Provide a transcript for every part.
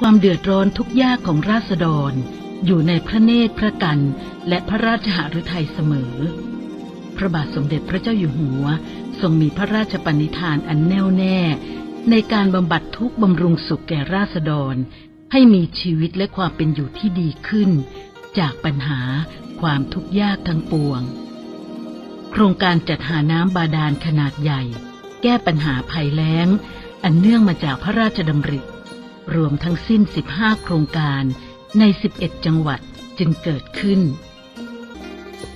ความเดือดร้อนทุกยากของราษฎร อยู่ในพระเนตรพระกัน และพระราชหฤทัยเสมอ พระบาทสมเด็จพระเจ้าอยู่หัว ทรงมีพระราชปณิธานอันแน่วแน่ ในการบำบัดทุกบำรุงสุขแก่ราษฎร ให้มีชีวิตและความเป็นอยู่ที่ดีขึ้น จากปัญหาความทุกข์ยากทั้งปวง โครงการจัดหาน้ำบาดาลขนาดใหญ่ แก้ปัญหาภัยแล้ง อันเนื่องมาจากพระราชดำริ รวมทั้งสิ้น 15 โครงการใน 11 จังหวัดจึงเกิดขึ้น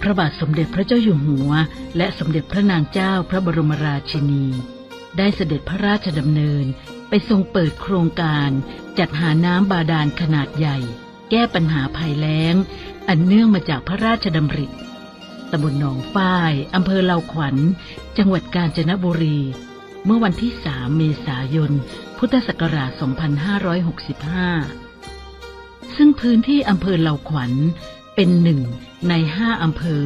พระบาทสมเด็จพระเจ้าอยู่หัว และสมเด็จพระนางเจ้าพระบรมราชินี ได้เสด็จพระราชดำเนินไปทรงเปิดโครงการจัดหาน้ำบาดาลขนาดใหญ่ แก้ปัญหาภัยแล้ง อันเนื่องมาจากพระราชดำริตำบลหนองฝ้ายอำเภอเลาขวัญ จังหวัดกาญจนบุรี เมื่อวันที่ 3 เมษายน พุทธศักราช 2565 ซึ่งพื้นที่อำเภอเหล่าขวัญเป็นหนึ่งในห้าอำเภอ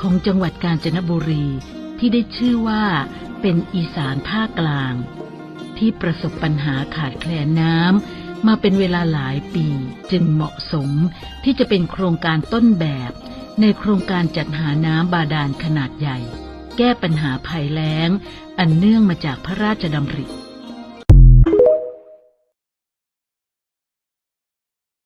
ของจังหวัดกาญจนบุรีที่ได้ชื่อว่าเป็นอีสานภาคกลาง ที่ประสบปัญหาขาดแคลนน้ำมาเป็นเวลาหลายปีจึงเหมาะสมที่จะเป็นโครงการต้นแบบ ในโครงการจัดหาน้ำบาดาลขนาดใหญ่ แก้ปัญหาภัยแล้ง อันเนื่องมาจากพระราชดำริ